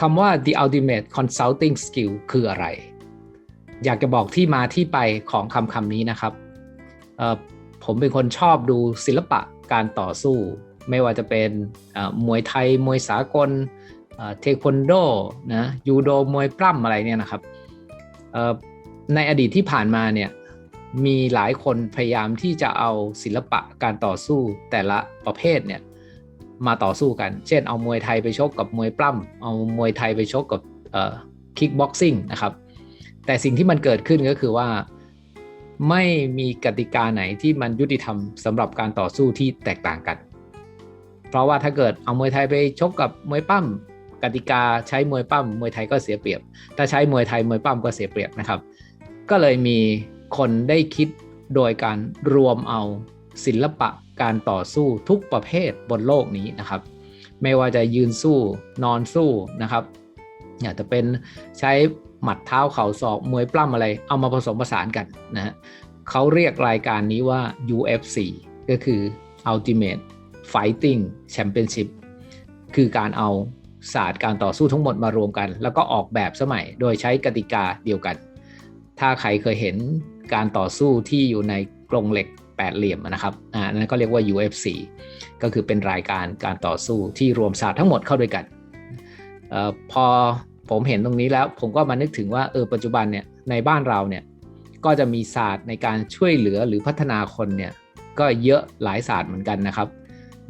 คำว่า the ultimate consulting skill คืออะไร อยากจะบอกที่มาที่ไปของคำคำนี้นะครับ ผมเป็นคนชอบดูศิลปะการต่อสู้ ไม่ว่าจะเป็นมวยไทย มวยสากลเทควันโดนะยูโดมวยปล้ำอะไรเนี่ยนะครับในอดีตที่ผ่านมาเนี่ยมีหลายคนพยายามที่จะเอาศิลปะการต่อสู้แต่ละประเภทเนี่ย มาต่อสู้กัน เช่นเอามวยไทยไปชกกับมวยปล้ำเอามวยไทยไปชกกับคิกบ็อกซิ่งนะครับแต่สิ่งที่มันเกิดขึ้นก็คือว่าไม่มีกติกาไหนที่มันยุติธรรมสำหรับการต่อสู้ที่แตกต่างกัน เพราะว่าถ้าเกิดเอามวยไทยไปชกกับมวยปั้มกติกาใช้มวยปั้มมวยไทยก็เสียเปรียบ ถ้าใช้มวยไทยมวยปั้มก็เสียเปรียบนะครับ ก็เลยมีคนได้คิดโดยการรวมเอา ศิลปะการต่อสู้ทุกประเภทบนโลกนี้นะครับ ไม่ว่าจะยืนสู้นอนสู้นะครับอยากจะเป็นใช้หมัดเท้าเข่าศอกมวยปล้ำอะไร เอามาผสมผสานกันนะฮะเขาเรียกรายการนี้ว่า UFC ก็คือ Ultimate Fighting Championship คือการเอาศาสตร์การต่อสู้ทั้งหมดมารวมกัน แล้วก็ออกแบบสมัยโดยใช้กติกาเดียวกัน ถ้าใครเคยเห็นการต่อสู้ที่อยู่ในกรงเหล็ก แปดเหลี่ยมนะครับอ่านั่นก็เรียกว่า UFC ก็คือเป็นรายการการต่อสู้ที่รวมศาสตร์ทั้งหมดเข้าด้วยกันออพอผมเห็นตรงนี้แล้วผมก็มานึกถึงว่าเออปัจจุบันเนี่ยในบ้านเราเนี่ยก็จะมีศาสตร์ในการช่วยเหลือหรือพัฒนาคนเนี่ยก็เยอะหลายศาสตร์เหมือนกันนะครับ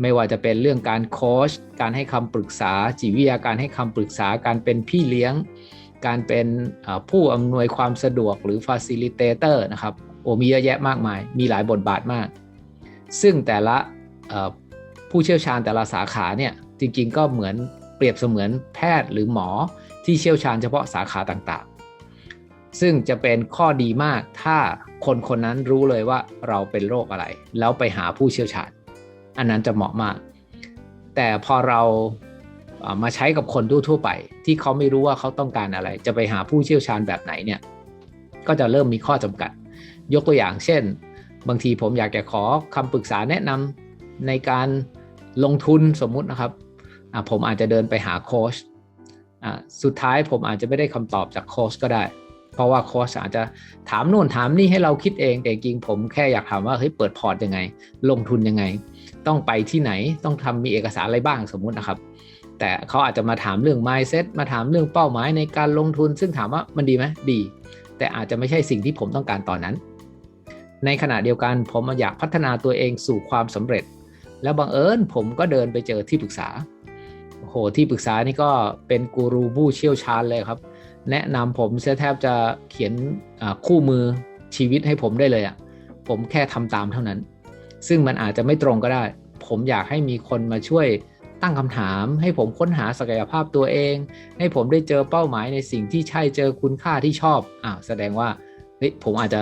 ไม่ว่าจะเป็นเรื่องการโค้ชการให้คำปรึกษาจิตวิทยาการให้คำปรึกษาการเป็นพี่เลี้ยง การเป็นผู้อำนวยความสะดวกหรือ facilitator นะครับ โอ้มีเยอะแยะมากมาย มีหลายบทบาทมาก ซึ่งแต่ละผู้เชี่ยวชาญแต่ละสาขาเนี่ยจริงๆก็เหมือนเปรียบเสมือนแพทย์หรือหมอที่เชี่ยวชาญเฉพาะสาขาต่างๆ ซึ่งจะเป็นข้อดีมากถ้าคนคนนั้นรู้เลยว่าเราเป็นโรคอะไร แล้วไปหาผู้เชี่ยวชาญ อันนั้นจะเหมาะมาก แต่พอเรามาใช้กับคนทั่วๆไป ที่เขาไม่รู้ว่าเขาต้องการอะไร จะไปหาผู้เชี่ยวชาญแบบไหนเนี่ยก็จะเริ่มมีข้อจำกัด ยกตัวอย่างเช่น บางทีผมอยากจะขอคำปรึกษาแนะนำในการลงทุนสมมุตินะครับผมอาจจะเดินไปหาโค้ชสุดท้ายผมอาจจะไม่ได้คำตอบจากโค้ชก็ได้ เพราะว่าโค้ชอาจจะถามโน่นถามนี่ให้เราคิดเอง แต่จริงผมแค่อยากถามว่าเฮ้ยเปิดพอร์ตยังไง ลงทุนยังไง ต้องไปที่ไหนต้องทำมีเอกสารอะไรบ้างสมมุตินะครับ แต่เขาอาจจะมาถามเรื่อง mindset มาถามเรื่องเป้าหมายในการลงทุน ซึ่งถามว่ามันดีไหมดี แต่อาจจะไม่ใช่สิ่งที่ผมต้องการตอนนั้น ในขณะเดียวกันผมอยากพัฒนาตัวเองสู่ความสำเร็จ แล้วบังเอิญผมก็เดินไปเจอที่ปรึกษาโหที่ปรึกษานี่ก็เป็นกูรูผู้เชี่ยวชาญเลยครับ แนะนำผมเสียแทบจะเขียนคู่มือชีวิตให้ผมได้เลยอะ่ะผมแค่ทำตามเท่านั้น ซึ่งมันอาจจะไม่ตรงก็ได้ ผมอยากให้มีคนมาช่วย ตั้งคำถามให้ผมค้นหาศักยภาพตัวเอง ให้ผมได้เจอเป้าหมายในสิ่งที่ใช่เจอคุณค่าที่ชอบอ่าแสดงว่าเฮ้ยผมอาจจะ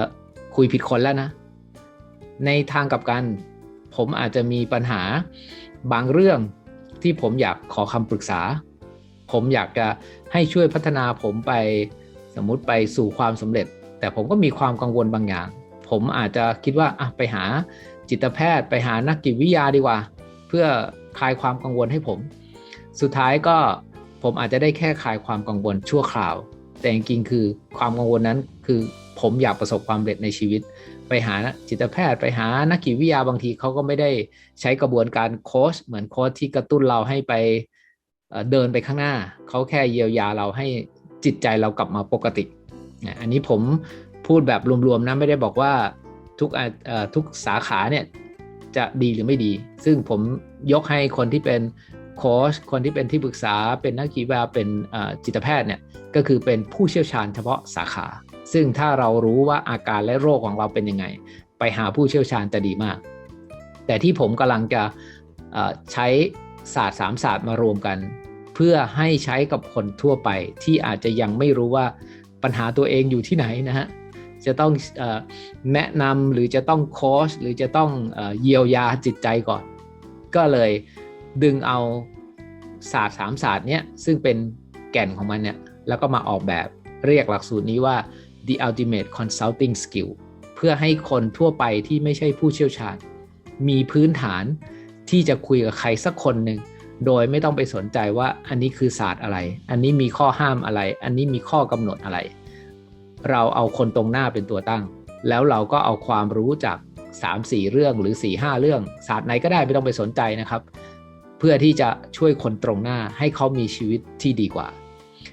คุยผิดคนแล้วนะ ในทางกับกัน ผมอาจจะมีปัญหาบางเรื่องที่ผมอยากขอคำปรึกษา ผมอยากจะให้ช่วยพัฒนาผมไปสมมุติไปสู่ความสำเร็จ แต่ผมก็มีความกังวลบางอย่าง ผมอาจจะคิดว่าอะไปหาจิตแพทย์ ไปหานักจิตวิทยาดีกว่า เพื่อคลายความกังวลให้ผม สุดท้ายก็ผมอาจจะได้แค่คลายความกังวลชั่วคราว แต่จริงๆคือความกังวลนั้นคือผมอยากประสบความสำเร็จในชีวิต ไปหาจิตแพทย์ไปหานักกิวิทยาบางทีเขาก็ไม่ได้ใช้กระบวนการโค้ชเหมือนโค้ชที่กระตุ้นเราให้ไปเดินไปข้างหน้า เขาแค่เยียวยาเราให้จิตใจเรากลับมาปกติ อันนี้ผมพูดแบบรวมๆนะไม่ได้บอกว่าทุกทุกสาขาเนี่ย จะดีหรือไม่ดี ซึ่งผมยกให้คนที่เป็นโค้ชคนที่เป็นที่ปรึกษาเป็นนักกีฬาเป็นจิตแพทย์เนี่ยก็คือเป็นผู้เชี่ยวชาญเฉพาะสาขา ซึ่งถ้าเรารู้ว่าอาการและโรคของเราเป็นยังไง ไปหาผู้เชี่ยวชาญจะดีมาก แต่ที่ผมกำลังจะใช้ศาสตร์สามศาสตร์มารวมกัน เพื่อให้ใช้กับคนทั่วไปที่อาจจะยังไม่รู้ว่าปัญหาตัวเองอยู่ที่ไหนนะฮะ จะต้องแนะนำหรือจะต้องโค้ชหรือจะต้องเยียวยาจิตใจก่อน ก็เลยดึงเอาศาสตร์สามศาสตร์เนี้ยซึ่งเป็นแก่นของมันเนี่ยแล้วก็มาออกแบบเรียกหลักสูตรนี้ว่า the ultimate consulting skill เพื่อให้คนทั่วไปที่ไม่ใช่ผู้เชี่ยวชาญ มีพื้นฐานที่จะคุยกับใครสักคนหนึ่งโดยไม่ต้องไปสนใจว่าอันนี้คือศาสตร์อะไร อันนี้มีข้อห้ามอะไร อันนี้มีข้อกำหนดอะไร เราเอาคนตรงหน้าเป็นตัวตั้ง แล้วเราก็เอาความรู้จาก3-4 เรื่องหรือ 4-5 เรื่อง ศาสตร์ไหนก็ได้ไม่ต้องไปสนใจนะครับ เพื่อที่จะช่วยคนตรงหน้าให้เขามีชีวิตที่ดีกว่า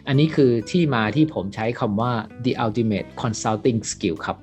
อันนี้คือที่มาที่ผมใช้คำว่า the ultimate consulting skill ครับ